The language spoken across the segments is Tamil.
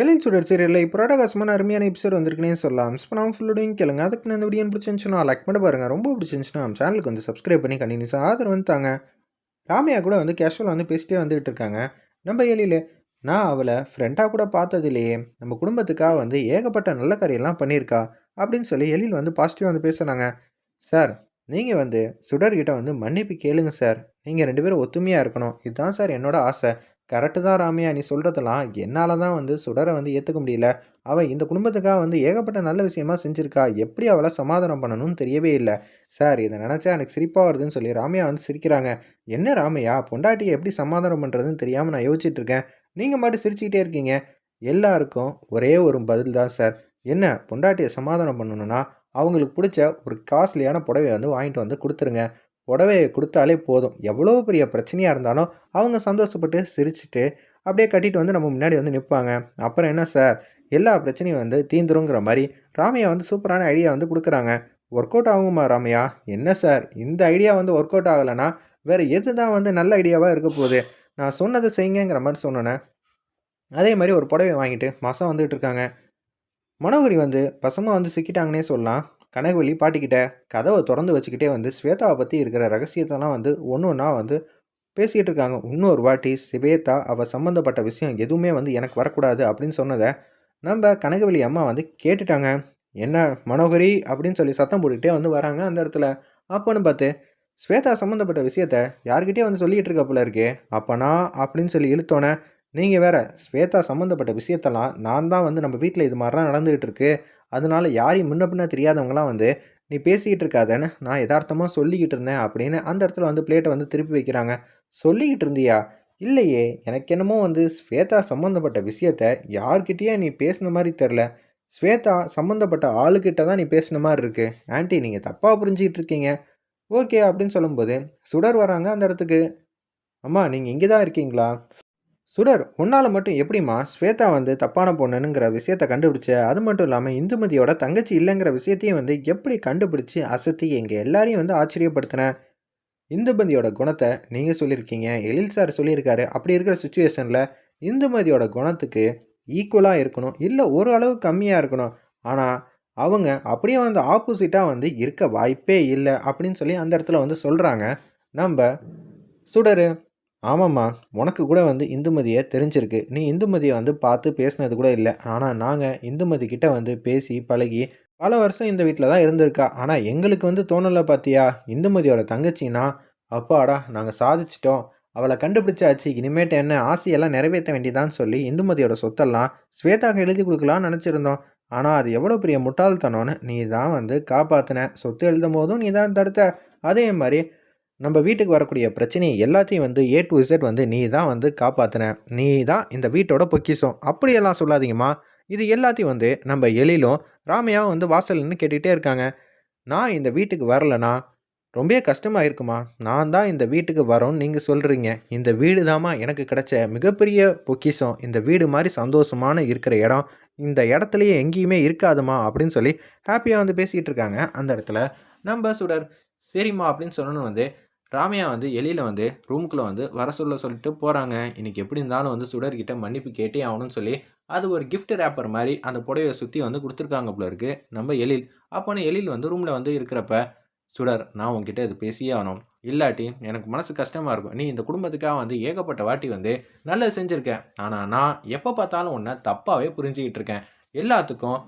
எழில் சுடர் சீரியலில் இப்போ ராடகாசமான அருமையான எபிசோட் வந்திருக்குனே சொல்லலாம். மிஸ் பண்ணாமல் ஃபுல்லோடையும் கேளுங்க. அதுக்கு நான் இந்த வீடியோ பிடிச்சிருந்துச்சுன்னா லைக் பண்ணி பாருங்கள் ரொம்ப பிடிச்சிருந்துச்சுன்னா நம்ம சேனலுக்கு வந்து சப்ஸ்கிரைப் பண்ணி கண்டினியூஸாக ஆதரவு வந்துட்டாங்க ராமையா கூட வந்து கேஷுவலாக வந்து பேசிட்டே வந்துகிட்டு இருக்காங்க. நம்ம எழில் நான் அவளை ஃப்ரெண்டாக கூட பார்த்தது இல்லையே நம்ம குடும்பத்துக்காக வந்து ஏகப்பட்ட நல்ல காரியெல்லாம் பண்ணியிருக்கா அப்படின்னு சொல்லி எழில் வந்து பாசிட்டிவாக வந்து பேசுகிறாங்க சார் நீங்கள் வந்து சுடர்கிட்ட வந்து மன்னிப்பு கேளுங்க சார் நீங்கள் ரெண்டு பேரும் ஒத்துமையாக இருக்கணும். இதுதான் சார் என்னோட ஆசை. கரெக்டு தான் ராமையா நீ சொல்கிறதெல்லாம் என்னால் தான் வந்து சுடரை வந்து ஏற்றுக்க முடியல. அவள் இந்த குடும்பத்துக்காக வந்து ஏகப்பட்ட நல்ல விஷயமா செஞ்சுருக்கா. எப்படி அவளை சமாதானம் பண்ணணும்னு தெரியவே இல்லை. சார் இதை நினச்சா எனக்கு சிரிப்பாக வருதுன்னு சொல்லி ராமையா வந்து சிரிக்கிறாங்க. என்ன ராமையா பொண்டாட்டியை எப்படி சமாதானம் பண்ணுறதுன்னு தெரியாமல் நான் யோசிச்சுட்டு இருக்கேன். நீங்கள் மட்டும் சிரிச்சுக்கிட்டே இருக்கீங்க. எல்லாருக்கும் ஒரே ஒரு பதில் தான் சார். என்ன பொண்டாட்டியை சமாதானம் பண்ணணும்னா அவங்களுக்கு பிடிச்ச ஒரு காஸ்ட்லியான புடவையை வந்து வாங்கிட்டு வந்து கொடுத்துருங்க. புடவையை கொடுத்தாலே போதும். எவ்வளோ பெரிய பிரச்சனையாக இருந்தாலும் அவங்க சந்தோஷப்பட்டு சிரிச்சுட்டு அப்படியே கட்டிட்டு வந்து நம்ம முன்னாடி வந்து நிற்பாங்க. அப்புறம் என்ன சார்? எல்லா பிரச்சனையும் வந்து தீந்துருங்கிற மாதிரி ராமையா வந்து சூப்பரான ஐடியா வந்து கொடுக்குறாங்க. ஒர்க் அவுட் ஆகுமா ராமையா? என்ன சார்? இந்த ஐடியா வந்து ஒர்க் அவுட் ஆகலைன்னா வேறு எது தான் வந்து நல்ல ஐடியாவாக இருக்க போகுது? நான் சொன்னதை செய்யுங்கிற மாதிரி சொன்னேன் அதே மாதிரி ஒரு புடவை வாங்கிட்டு மாதம் வந்துகிட்டு இருக்காங்க. மனோகரி வந்து பசமாக வந்து சிக்கிட்டாங்கன்னே சொல்லலாம். கனகவழி பாட்டிக்கிட்ட கதவை திறந்து வச்சுக்கிட்டே வந்து ஸ்வேதாவை பற்றி இருக்கிற ரகசியத்தெல்லாம் வந்து ஒன்று ஒன்றா வந்து பேசிகிட்டு இருக்காங்க. இன்னொரு வாட்டி ஸ்வேதா அவள் சம்மந்தப்பட்ட விஷயம் எதுவுமே வந்து எனக்கு வரக்கூடாது அப்படின்னு சொன்னதை நம்ம கனகவழி அம்மா வந்து கேட்டுட்டாங்க. என்ன மனோகரி? அப்படின்னு சொல்லி சத்தம் போட்டுக்கிட்டே வந்து வராங்க அந்த இடத்துல. அப்போன்னு பார்த்து ஸ்வேதா சம்மந்தப்பட்ட விஷயத்த யார்கிட்டயே வந்து சொல்லிகிட்டு இருக்க போல இருக்கே. அப்போனா? அப்படின்னு சொல்லி இழுத்தோன்னே நீங்கள் வேற ஸ்வேதா சம்மந்தப்பட்ட விஷயத்தெல்லாம் நான் தான் வந்து நம்ம வீட்டில் இது மாதிரிலாம் நடந்துகிட்டு இருக்கு. அதனால யாரையும் முன்ன பின்ன தெரியாதவங்களாம் வந்து நீ பேசிக்கிட்டு இருக்காதேன்னு நான் யதார்த்தமாக சொல்லிக்கிட்டு இருந்தேன் அப்படின்னு அந்த இடத்துல வந்து பிளேட்டை வந்து திருப்பி வைக்கிறாங்க. சொல்லிக்கிட்டு இருந்தியா? இல்லையே எனக்கு என்னமோ வந்து ஸ்வேதா சம்மந்தப்பட்ட விஷயத்த யார்கிட்டயே நீ பேசின மாதிரி தெரில ஸ்வேதா சம்மந்தப்பட்ட ஆளுக்கிட்ட தான் நீ பேசின மாதிரி இருக்குது ஆன்ட்டி நீங்கள் தப்பாக புரிஞ்சிக்கிட்டு இருக்கீங்க. ஓகே அப்படின்னு சொல்லும்போது சுடர் வராங்க அந்த இடத்துக்கு. அம்மா நீங்கள் இங்கே தான் இருக்கீங்களா? சுடர் உன்னால் மட்டும் எப்படிம்மா ஸ்வேதா வந்து தப்பான பொண்ணுங்கிற விஷயத்த கண்டுபிடிச்ச அது மட்டும் இல்லாமல் இந்துமதியோட தங்கச்சி இல்லைங்கிற விஷயத்தையும் வந்து எப்படி கண்டுபிடிச்சி அசத்தி எங்கள் எல்லாரையும் வந்து ஆச்சரியப்படுத்தின? இந்துமதியோட குணத்தை நீங்கள் சொல்லியிருக்கீங்க எழில் சார் சொல்லியிருக்காரு. அப்படி இருக்கிற சுச்சுவேஷனில் இந்துமதியோட குணத்துக்கு ஈக்குவலாக இருக்கணும் இல்லை ஒரு அளவு கம்மியாக இருக்கணும். ஆனால் அவங்க அப்படியே வந்து ஆப்போசிட்டாக வந்து இருக்க வாய்ப்பே இல்லை அப்படின்னு சொல்லி அந்த இடத்துல வந்து சொல்கிறாங்க நம்ம சுடரு ஆமாம்மா. உனக்கு கூட வந்து இந்துமதியை தெரிஞ்சிருக்கு. நீ இந்துமதியை வந்து பார்த்து பேசினது கூட இல்லை. ஆனால் நாங்கள் இந்துமதி கிட்ட வந்து பேசி பழகி பல வருஷம் இந்த வீட்டில் தான் இருந்திருக்கா. ஆனால் எங்களுக்கு வந்து தோணலை பார்த்தியா இந்துமதியோட தங்கச்சின்னா அப்பாடா நாங்கள் சாதிச்சிட்டோம். அவளை கண்டுபிடிச்சாச்சு. இனிமேட்டு என்ன ஆசையெல்லாம் நிறைவேற்ற வேண்டியதான்னு சொல்லி இந்துமதியோட சொத்தெல்லாம் ஸ்வேதாக்கு எழுதி கொடுக்கலான்னு நினச்சிருந்தோம். ஆனால் அது எவ்வளோ பெரிய முட்டாள்தனம்னு நீ தான் வந்து காப்பாற்றின சொத்து எழுதும் போதும் நீ தான் தடுத்த. அதே மாதிரி நம்ம வீட்டுக்கு வரக்கூடிய பிரச்சனையை எல்லாத்தையும் வந்து ஏ டு இசட் வந்து நீ தான் வந்து காப்பாற்றின நீ தான் இந்த வீட்டோட பொக்கிஷம். அப்படியெல்லாம் சொல்லாதீங்கம்மா. இது எல்லாத்தையும் வந்து நம்ம எழிலும் ராமையாவும் வந்து வாசல்னு கேட்டுக்கிட்டே இருக்காங்க. நான் இந்த வீட்டுக்கு வரலனா ரொம்ப கஷ்டமாக இருக்குமா? நான் தான் இந்த வீட்டுக்கு வரோன்னு நீங்கள் சொல்கிறீங்க இந்த வீடு தாம்மா எனக்கு கிடைச்ச மிகப்பெரிய பொக்கிஷம். இந்த வீடு மாதிரி சந்தோஷமான இருக்கிற இடம். இந்த இடத்துலையே எங்கேயுமே இருக்காதுமா? அப்படின்னு சொல்லி ஹாப்பியாக வந்து பேசிகிட்டு இருக்காங்க. அந்த இடத்துல நம்ம சுடர் சரிம்மா அப்படின்னு சொன்னோன்னு வந்து ராமையா வந்து எலியில் வந்து ரூமுக்குள்ளே வந்து வர சொல்ல சொல்லிட்டு போகிறாங்க இன்றைக்கி எப்படி இருந்தாலும் வந்து சுடர்கிட்ட மன்னிப்பு கேட்டே ஆகணும்னு சொல்லி அது ஒரு கிஃப்ட் ரேப்பர் மாதிரி அந்த புடவையை சுற்றி வந்து கொடுத்துருக்காங்க போல இருக்குது நம்ம எழில் அப்போன்னு எழில் வந்து ரூமில் வந்து இருக்கிறப்ப சுடர் நான் உங்ககிட்ட இது பேசியே ஆகணும். இல்லாட்டி எனக்கு மனசு கஷ்டமாக இருக்கும். நீ இந்த குடும்பத்துக்காக வந்து ஏகப்பட்ட வாட்டி வந்து நல்லது செஞ்சுருக்க. ஆனால் நான் எப்போ பார்த்தாலும் உன்னை தப்பாகவே புரிஞ்சுக்கிட்டு இருக்கேன். எல்லாத்துக்கும்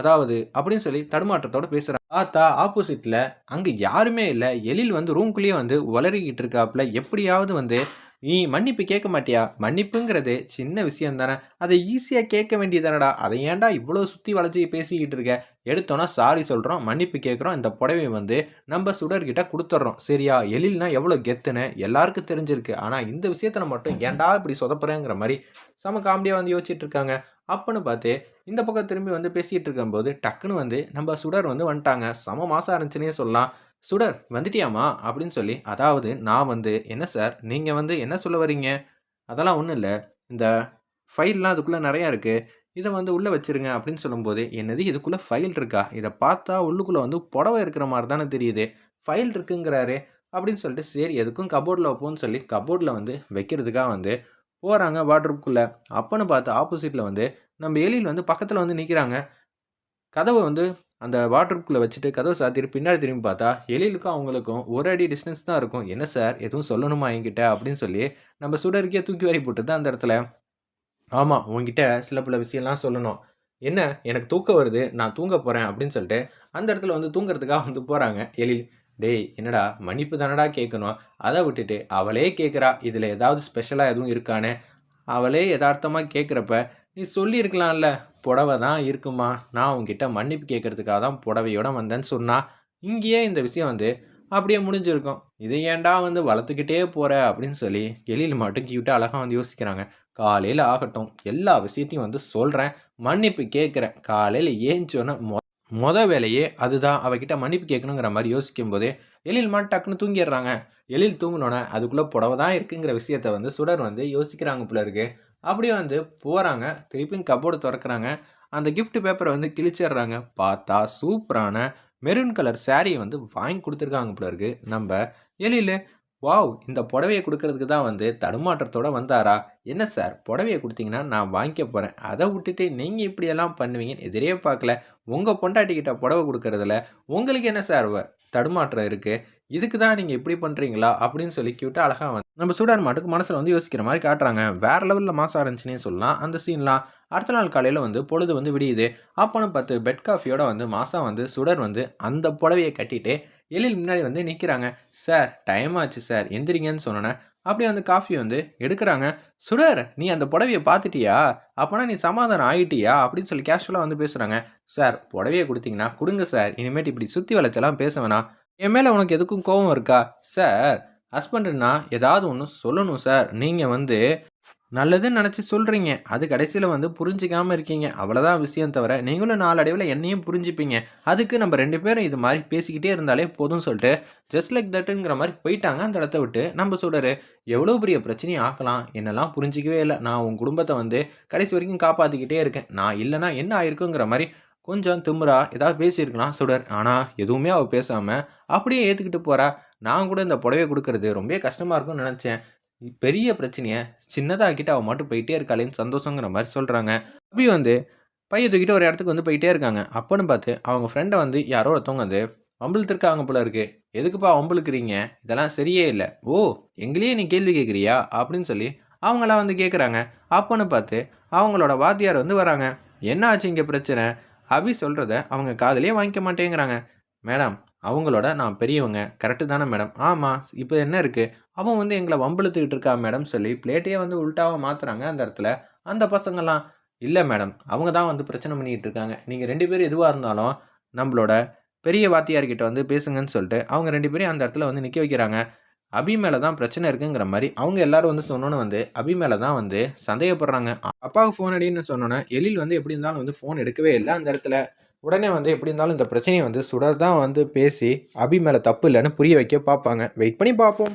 அதாவது அப்படின்னு சொல்லி தடுமாற்றத்தோட பேசுகிறான் பார்த்தா ஆப்போசிட்டில் அங்கே யாருமே இல்லை. எழில் வந்து ரூம்குள்ளேயே வந்து வளரிக்கிட்டு இருக்காப்புல. எப்படியாவது வந்து நீ மன்னிப்பு கேட்க மாட்டியா? மன்னிப்புங்கிறது சின்ன விஷயம் தானே அதை ஈஸியாக கேட்க வேண்டியதானடா அதை ஏன்டா இவ்வளோ சுற்றி வளைச்சி பேசிக்கிட்டு இருக்க? எடுத்தோன்னா சாரி சொல்கிறோம் மன்னிப்பு கேட்குறோம். இந்த புடவை வந்து நம்ம சுடர்கிட்ட கொடுத்துட்றோம் சரியா? எழில்னா எவ்வளோ கெத்துன்னு எல்லாருக்கும் தெரிஞ்சிருக்கு. ஆனால் இந்த விஷயத்தில் மட்டும் ஏன்டா இப்படி சொதப்புறேங்கிற மாதிரி செம காமெடியாக வந்து யோசிச்சுட்டு இருக்காங்க. அப்போன்னு பார்த்து இந்த பக்கம் திரும்பி வந்து பேசிகிட்டு இருக்கும்போது டக்குன்னு வந்து நம்ம சுடர் வந்து வந்துட்டாங்க. செம மாதம் இருந்துச்சுன்னே சொல்லலாம். சுடர் வந்துட்டியாமா அப்படின்னு சொல்லி அதாவது நான் வந்து என்ன சார்? நீங்கள் வந்து என்ன சொல்ல வரீங்க அதெல்லாம் ஒன்றும் இல்லை. இந்த ஃபைல்லாம் அதுக்குள்ளே நிறையா இருக்குது இதை வந்து உள்ளே வச்சிருங்க அப்படின்னு சொல்லும்போது என்னது இதுக்குள்ளே ஃபைல் இருக்கா? இதை பார்த்தா உள்ளுக்குள்ளே வந்து புடவை இருக்கிற மாதிரி தானே தெரியுது. ஃபைல் இருக்குங்கிறாரு. அப்படின்னு சொல்லிட்டு சரி எதுக்கும் கபோர்டில் வைப்போம்னு சொல்லி கபோர்டில் வந்து வைக்கிறதுக்காக வந்து போகிறாங்க வாட்ரூப்குள்ளே அப்போன்னு பார்த்து ஆப்போசிட்டில் வந்து நம்ம எலியில் வந்து பக்கத்தில் வந்து நிற்கிறாங்க கதவை வந்து அந்த வாட்டருக்குள்ளே வச்சுட்டு கதவை சாத்திட்டு பின்னாடி திரும்பி பார்த்தா எலிலுக்கும் அவங்களுக்கும் ஒரு அடி டிஸ்டன்ஸ் தான் இருக்கும். என்ன சார்? எதுவும் சொல்லணுமா என்கிட்ட? அப்படின்னு சொல்லி நம்ம சுடருக்கே தூக்கி வாரி போட்டுது அந்த இடத்துல ஆமாம் உங்ககிட்ட சில பல விஷயம்லாம் சொல்லணும். என்ன? எனக்கு தூக்கம் வருது. நான் தூங்க போகிறேன் அப்படின்னு சொல்லிட்டு அந்த இடத்துல வந்து தூங்குறதுக்காக வந்து போகிறாங்க எழில் டேய் என்னடா மன்னிப்பு தானடா கேட்கணும் அதை விட்டுட்டு அவளே கேட்குறா இதில் ஏதாவது ஸ்பெஷலாக எதுவும் இருக்கானே. அவளே யதார்த்தமாக கேட்குறப்ப நீ சொல்லியிருக்கலாம்ல புடவை தான் இருக்குமா? நான் உங்ககிட்ட மன்னிப்பு கேட்கறதுக்காக தான் புடவையோட வந்தேன்னு சொன்னா. இங்கேயே இந்த விஷயம் வந்து அப்படியே முடிஞ்சிருக்கும். இதை ஏன்டா வந்து வளர்த்துக்கிட்டே போகிற அப்படின்னு சொல்லி எழில் மட்டும் கியூட்டாக அழகாக வந்து யோசிக்கிறாங்க. காலையில் ஆகட்டும் எல்லா விஷயத்தையும் வந்து சொல்கிறேன் மன்னிப்பு கேட்குறேன் காலையில் ஏஞ்சோன்னே மொ மொத வேலையே அதுதான். அவகிட்ட மன்னிப்பு கேட்கணுங்கிற மாதிரி யோசிக்கும் போதே எழில் மட்டும் டக்குன்னு தூங்கிடுறாங்க. எழில் தூங்கினோன்னே அதுக்குள்ளே புடவை தான் இருக்குங்கிற விஷயத்த வந்து சுடர் வந்து யோசிக்கிறாங்க போல இருக்கு. அப்படியே வந்து போகிறாங்க திருப்பியும் கபோர்டு திறக்கிறாங்க. அந்த கிஃப்ட் பேப்பரை வந்து கிழிச்சிடுறாங்க. பார்த்தா சூப்பரான மெரூன் கலர் சாரியை வந்து வாங்கி கொடுத்துருக்காங்க போல இருக்கு. நம்ம எழில் வாவ் இந்த புடவையை கொடுக்கறதுக்கு தான் வந்து தடுமாற்றத்தோட வந்தாரா? என்ன சார் புடவையை கொடுத்தீங்கன்னா நான் வாங்கிக்க போகிறேன் அதை விட்டுட்டு நீங்கள் இப்படியெல்லாம் பண்ணுவீங்கன்னு எதிரே பார்க்கல. உங்கள் பொண்டாட்டிக்கிட்ட புடவை கொடுக்கறதுல உங்களுக்கு என்ன சார் வ- தடுமாற்றம் இருக்குது இதுக்கு தான் நீங்கள் இப்படி பண்ணுறீங்களா அப்படின்னு சொல்லி கியூட்டாக அழகாக வந்து நம்ம சூடான் மாட்டுக்கு மனசில் வந்து யோசிக்கிற மாதிரி காட்டுறாங்க. வேறு லெவலில் மாசம் இருந்துச்சுன்னே சொல்லலாம். அந்த சீன்லாம் அடுத்த நாள் காலையில் வந்து பொழுது வந்து விடியுது. அப்போன்னு பார்த்து பெட் காஃபியோட வந்து மாசம் வந்து சுடர் வந்து அந்த புடவையை கட்டிட்டு எழில் முன்னாடி வந்து நிற்கிறாங்க சார் டைம் ஆச்சு சார். எந்திரிங்கன்னு சொன்னோன்னே அப்படி வந்து காஃபி வந்து எடுக்கிறாங்க. சுடர் நீ அந்த புடவையை பார்த்துட்டியா? அப்போனா நீ சமாதானம் ஆகிட்டியா அப்படின்னு சொல்லி கேஷுவலாக வந்து பேசுகிறாங்க சார் புடவையை கொடுத்தீங்கன்னா கொடுங்க சார். இனிமேட்டு இப்படி சுற்றி வளைச்செல்லாம் பேச வேணாம். என் மேலே உனக்கு எதுக்கும் கோபம் இருக்கா? சார் ஹஸ்பண்டுன்னா ஏதாவது ஒன்று சொல்லணும் சார். நீங்கள் வந்து நல்லதுன்னு நினச்சி சொல்கிறீங்க அது கடைசியில் வந்து புரிஞ்சிக்காமல் இருக்கீங்க. அவ்வளோதான் விஷயம் தவிர நீங்களும் நாளடைவில் என்னையும் புரிஞ்சுப்பீங்க. அதுக்கு நம்ம ரெண்டு பேரும் இது மாதிரி பேசிக்கிட்டே இருந்தாலே போதும் சொல்லிட்டு ஜஸ்ட் லைக் தட்டுங்கிற மாதிரி போயிட்டாங்க அந்த இடத்த விட்டு நம்ம சொல்கிறாரு எவ்வளோ பெரிய பிரச்சனையும் ஆக்கலாம். என்னெல்லாம் புரிஞ்சிக்கவே இல்லை. நான் உன் குடும்பத்தை வந்து கடைசி வரைக்கும் காப்பாற்றிக்கிட்டே இருக்கேன். நான் இல்லைன்னா என்ன ஆயிருக்குங்கிற மாதிரி கொஞ்சம் திமுறா ஏதாவது பேசியிருக்கலாம் சுடர் ஆனால் எதுவுமே அவள் பேசாமல் அப்படியே ஏற்றுக்கிட்டு போகிறா நான் கூட இந்த புடவை கொடுக்கறது ரொம்ப கஷ்டமாக இருக்கும்னு நினச்சேன். பெரிய பிரச்சனையை சின்னதாக்கிட்டு அவள் மட்டும் போயிட்டே இருக்காளேன்னு சந்தோஷங்கிற மாதிரி சொல்கிறாங்க அபி வந்து பையை தூக்கிட்டு ஒரு இடத்துக்கு வந்து போயிட்டே இருக்காங்க. அப்போன்னு பார்த்து அவங்க ஃப்ரெண்டை வந்து யாரோ ஒருத்தவங்க வந்து வம்பிழுத்துருக்காங்க போல இருக்கு. எதுக்குப்பா வம்பளுக்குறீங்க இதெல்லாம் சரியே இல்லை. ஓ எங்களையே நீ கேள்வி கேட்குறியா அப்படின்னு சொல்லி அவங்களாம் வந்து கேட்குறாங்க அப்போன்னு பார்த்து அவங்களோட வாத்தியார் வந்து வராங்க. என்ன ஆச்சு இங்கே பிரச்சனை? அபி சொல்கிறத அவங்க காதலே வாங்கிக்க மாட்டேங்கிறாங்க. மேடம் அவங்களோட நான் பெரியவங்க கரெக்டு தானே மேடம் ஆமாம் இப்போ என்ன இருக்குது அவன் வந்து எங்களை வம்பிழுத்துக்கிட்டு இருக்கா மேடம் சொல்லி பிளேட்டையே வந்து உல்ட்டாவாக மாற்றுறாங்க அந்த இடத்துல. அந்த பசங்கள்லாம் இல்லை மேடம் அவங்க தான் வந்து பிரச்சனை பண்ணிக்கிட்டு இருக்காங்க. நீங்கள் ரெண்டு பேரும் எதுவாக இருந்தாலும் நம்மளோட பெரிய வாத்தியார்கிட்ட வந்து பேசுங்கன்னு சொல்லிட்டு அவங்க ரெண்டு பேரையும் அந்த இடத்துல வந்து நிற்க வைக்கிறாங்க. அபி மேலே தான் பிரச்சனை இருக்குங்கிற மாதிரி அவங்க எல்லாரும் வந்து சொன்னோன்னு வந்து அபி மேலே தான் வந்து சந்தேகப்படுறாங்க. அப்பாவுக்கு ஃபோன் அடின்னு சொன்னோன்னே எழில் வந்து எப்படி இருந்தாலும் வந்து ஃபோன் எடுக்கவே இல்லை அந்த இடத்துல. உடனே வந்து எப்படி இருந்தாலும் இந்த பிரச்சனையை வந்து சுடர் தான் வந்து பேசி அபி மேலே தப்பு இல்லைன்னு புரிய வைக்க பார்ப்பாங்க. வெயிட் பண்ணி பார்ப்போம்.